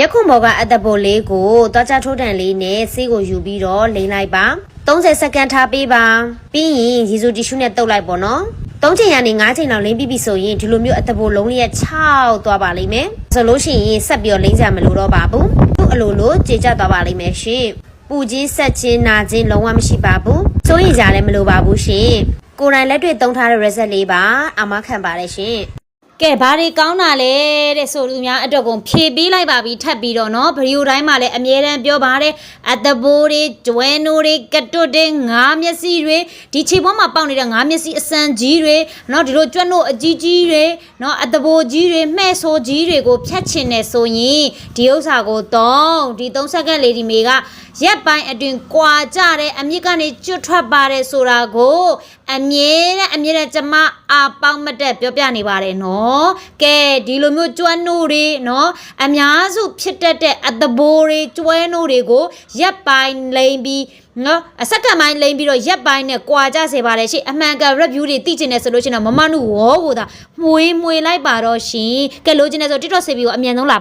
မျက်ခုံပေါ်ကအသက်ပိုလေးကိုသွားကြထိုးတန်လေးနဲ့ဆေးကိုယူပြီးတော့လိမ့်လိုက်ပါ30စက္ကန့်ထားပေးပါပြီးရင်ရေစုတီရှူးနဲ့တုပ်လိုက်ပေါ့နော်၃ချိန်ကနေ၅ချိန်လောက်လိမ့်ပြီးပြီဆိုရင်ဒီလိုမျိုးအသက်ပိုလုံးလေးရဲ့6သွားပါလိမ့်မယ်ဆိုလို့ရှိရင်ဆက်ပြီးတော့လိမ့်ကြမလို့တော့ပါဘူးသူ့အလိုလိုကြေကျသွားပါလိမ့်မယ်ရှင်ပူချင်းဆက်ချင်းနာချင်းလုံးဝမရှိပါဘူးစိုးရင်ကြလည်းမလိုပါဘူးရှင်ကိုယ်တိုင်လက်တွေ့သုံးထားတဲ့ reset လေးပါအမခံပါတယ်ရှင် ကဲဘာတွေကောင်းတာလဲတဲ့ဆိုလူများအတွက်ကုန်ဖြည့်ပေးလိုက်ပါပြီထပ်ပြီးတော့เนาะဗီဒီယိုတိုင်းမှာလည်းအမြဲတမ်းပြောပါတယ်အတဘိုးတွေကျွဲနိုးတွေကတွတ်တွေငါးမျက်စိတွေဒီခြေပေါ်မှာပေါက်နေတဲ့ငါးမျက်စိအစံကြီးတွေเนาะဒီလိုကျွတ်နို့အကြီးကြီးတွေเนาะအတဘိုးကြီးတွေမှဲ့ဆိုးကြီးတွေကိုဖြတ်ချင်တယ်ဆိုရင်ဒီဥစ္စာကိုတော့ဒီ3စက္ကန့်လေးဒီမေကရက်ပိုင်းအတွင်းကွာကြတဲ့အမြင့်ကနေကျွတ်ထွက်ပါတယ်ဆိုတာကိုအမြဲတမ်းအမြဲတမ်းကျမအာပေါင်းမတက်ပြောပြနေပါတယ်နော် ်ကဲဒီလိုမျိုးကျွမ်းနို့တွေနော်အများစုဖြစ်တတ်တဲ့အတဘိုးတွေကျွဲနို့တွေကိုရက်ပိုင်းလိမ့်ပြီးနော်အစက္ကန့်ပိုင်းလိမ့်ပြီးတော့ရက်ပိုင်းနဲ့ကွာကြစေပါတယ်ရှင့်အမှန်ကန် review တွေသိချင်တယ်ဆိုလို့ရှိရင်တော့မမနုဝေါကိုသာမှွေးမှွေးလိုက်ပါတော့ရှင်ကဲလိုချင်တယ်ဆို TikTok ဆေးပြီးကိုအမြန်ဆုံးလာ